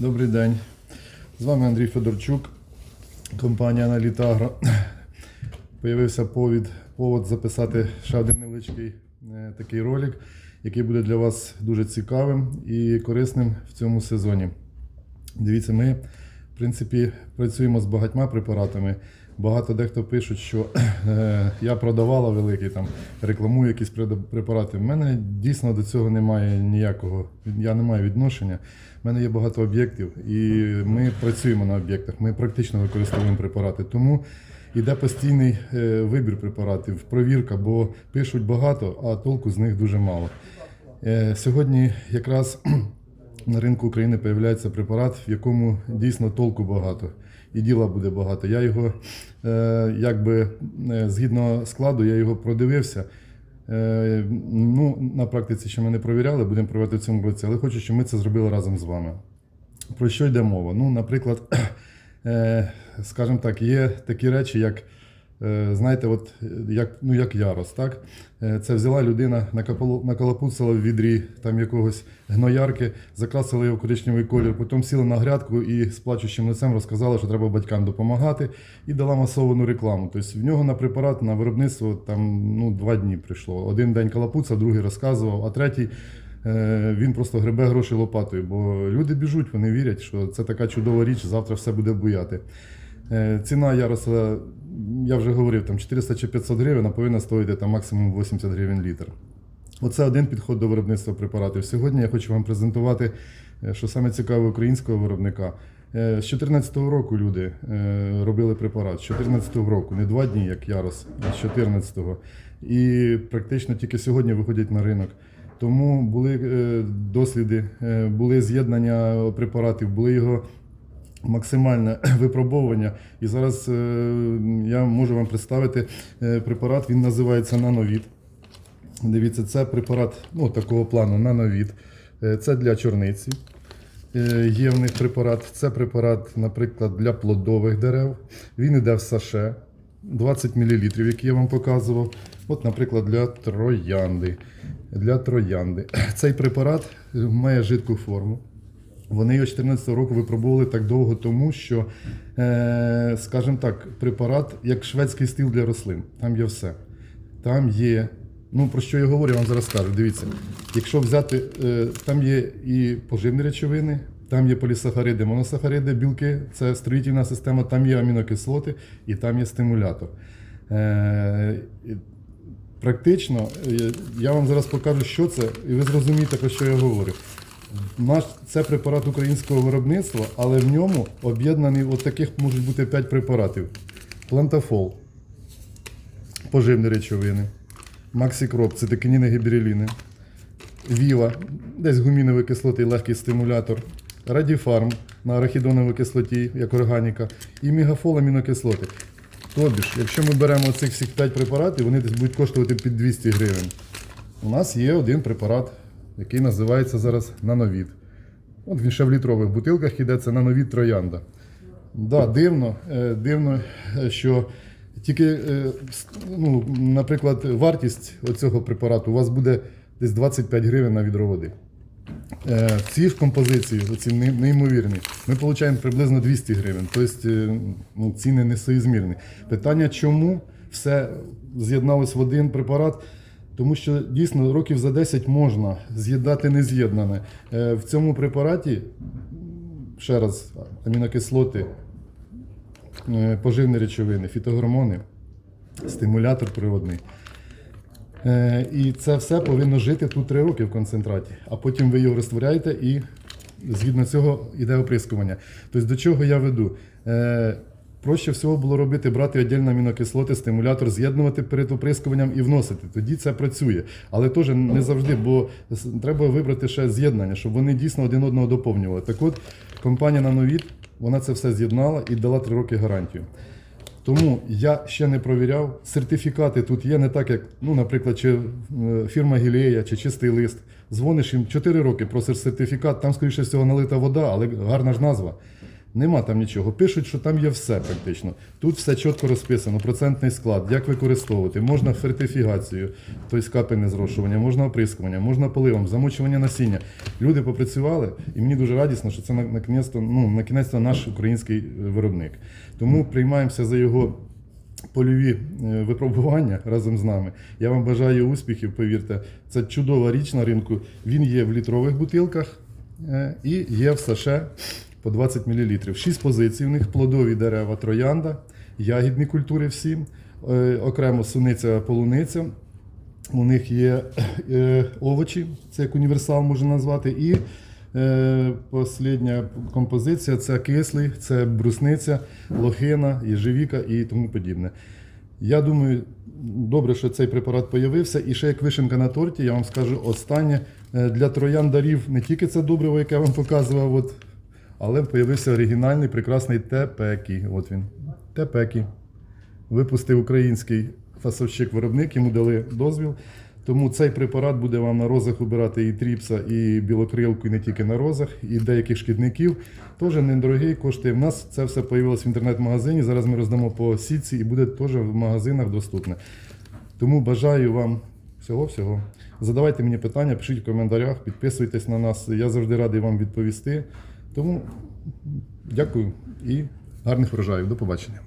Добрий день. З вами Андрій Федорчук, компанія Аналітагро. Появився повід, повод записати ще один невеличкий е, такий ролик, який буде для вас дуже цікавим і корисним в цьому сезоні. Дивіться, ми, в принципі, працюємо з багатьма препаратами. Багато дехто пишуть, що е, я продавала великий там, рекламую якісь препарати. У мене дійсно до цього немає ніякого, я не маю відношення. У мене є багато об'єктів, і ми працюємо на об'єктах. Ми практично використовуємо препарати. Тому йде постійний е, вибір препаратів, провірка, бо пишуть багато, а толку з них дуже мало. Е, Сьогодні якраз на ринку України з'являється препарат, в якому дійсно толку багато і діла буде багато. Я його, е, якби е, згідно складу, я його продивився. Е, ну, на практиці ще ми не провіряли, будемо проводити в цьому році, але хочу, щоб ми це зробили разом з вами. Про що йде мова? Ну, наприклад, скажімо так, є такі речі, як, знаєте, от, е, як, ну, як ярос, так? Е, Це взяла людина, накалапуцала в відрі там якогось гноярки, закрасила його в коричневий колір, потім сіла на грядку і з плачущим лицем розказала, що треба батькам допомагати, і дала масовану рекламу. Тобто в нього на препарат, на виробництво там ну, два дні прийшло. Один день калапуцав, другий розказував, а третій. Е, Він просто гребе гроші лопатою, бо люди біжуть, вони вірять, що це така чудова річ, завтра все буде буяти. Е, Ціна яроса, я вже говорив, там 400 чи 500 гривень, а повинна стоїти там максимум 80 гривень літр. Оце один підход до виробництва препаратів. Сьогодні я хочу вам презентувати, е, що саме цікаве українського виробника. Е, З 2014 року люди е, робили препарат. З 2014 року, не два дні, як Ярос, а з 2014-го. І практично тільки сьогодні виходять на ринок. Тому були досліди, були з'єднання препаратів, були його максимальне випробовування. І зараз е, я можу вам представити е, препарат, він називається Нановід. Дивіться, це препарат ну, такого плану Нановід. Е, Це для чорниці. Е, Є в них препарат. Це препарат, наприклад, для плодових дерев. Він йде в саше 20 мл, які я вам показував. От, наприклад, для троянди. Для троянди. Цей препарат має жидку форму. Вони його 14 року випробували так довго, тому що, е, скажімо так, препарат як шведський стіл для рослин. Там є все. Там є. Ну, про що я говорю, я вам зараз скажу. Дивіться, якщо взяти, е, там є і поживні речовини, там є полісахариди, моносахариди, білки, це строїтельна система, там є амінокислоти і там є стимулятор. Е, Практично, я вам зараз покажу, що це, і ви зрозумієте, про що я говорю. Наш це препарат українського виробництва, але в ньому об'єднані от таких можуть бути 5 препаратів: плантафол, поживні речовини, максикроп, цитокініни гібриліни, віла, десь гумінові кислоти, легкий стимулятор, радіфарм на арахідоновій кислоті, як органіка, і мегафол амінокислоти. Тобі ж, якщо ми беремо цих всіх 5 препаратів, вони десь будуть коштувати під 200 гривень. У нас є один препарат, який називається зараз нановід. От він ще в літрових бутилках йде, це нановід троянда. Да, дивно, е, дивно, е, що тільки, е, ну, наприклад, вартість цього препарату у вас буде десь 25 гривень на відро води. Цій ж композиції, оці неймовірні, ми отримуємо приблизно 200 гривень. Тобто ну, ціни несоізмірні. Питання, чому все з'єдналось в один препарат? Тому що дійсно років за 10 можна з'єднати нез'єднане. Е, В цьому препараті, ще раз, амінокислоти, е, поживні речовини, фітогормони, стимулятор природний. Е, І це все повинно жити тут 3 роки в концентраті, а потім ви його розтворяєте і згідно цього йде оприскування. Тобто до чого я веду? Проще всього було робити, брати віддільно амінокислоти, стимулятор, з'єднувати перед оприскуванням і вносити. Тоді це працює. Але теж не завжди, бо треба вибрати ще з'єднання, щоб вони дійсно один одного доповнювали. Так от, компанія Нановід, вона це все з'єднала і дала 3 роки гарантію. Тому я ще не провіряв. Сертифікати тут є не так, як, ну, наприклад, чи е, фірма Гілея, чи чистий лист. Дзвониш їм 4 роки, просиш сертифікат, там, скоріше всього, налита вода, але гарна ж назва. Нема там нічого. Пишуть, що там є все практично. Тут все чітко розписано, процентний склад, як використовувати. Можна фертифігацію, тобто капельне зрошування, можна оприскування, можна поливом, замочування насіння. Люди попрацювали, і мені дуже радісно, що це на- накінець-то, ну, накінець-то наш український е, виробник. Тому приймаємося за його польові е, випробування разом з нами. Я вам бажаю успіхів, повірте. Це чудова річ на ринку. Він є в літрових бутилках е, і є в саше по 20 мл. Шість позицій. У них плодові дерева троянда, ягідні культури всі, е, окремо суниця полуниця. У них є е, овочі, це як універсал можна назвати. І е, остання композиція це кислий, це брусниця, лохина, їжевіка і тому подібне. Я думаю, добре, що цей препарат появився. І ще як вишенка на торті, я вам скажу останнє. Для троян дарів не тільки це добриво, яке я вам показував, от, але появився оригінальний прекрасний тепекі. От він. Тепекі випустив український фасовщик-виробник, йому дали дозвіл. Тому цей препарат буде вам на розах вибирати і тріпса, і білокрилку, і не тільки на розах, і деяких шкідників. Теж недорогий, коштує. В нас це все появилось в інтернет-магазині. Зараз ми роздамо по сітці і буде теж в магазинах доступне. Тому бажаю вам всього-всього. Задавайте мені питання, пишіть в коментарях, підписуйтесь на нас. Я завжди радий вам відповісти. Тому дякую і гарних врожаїв. До побачення.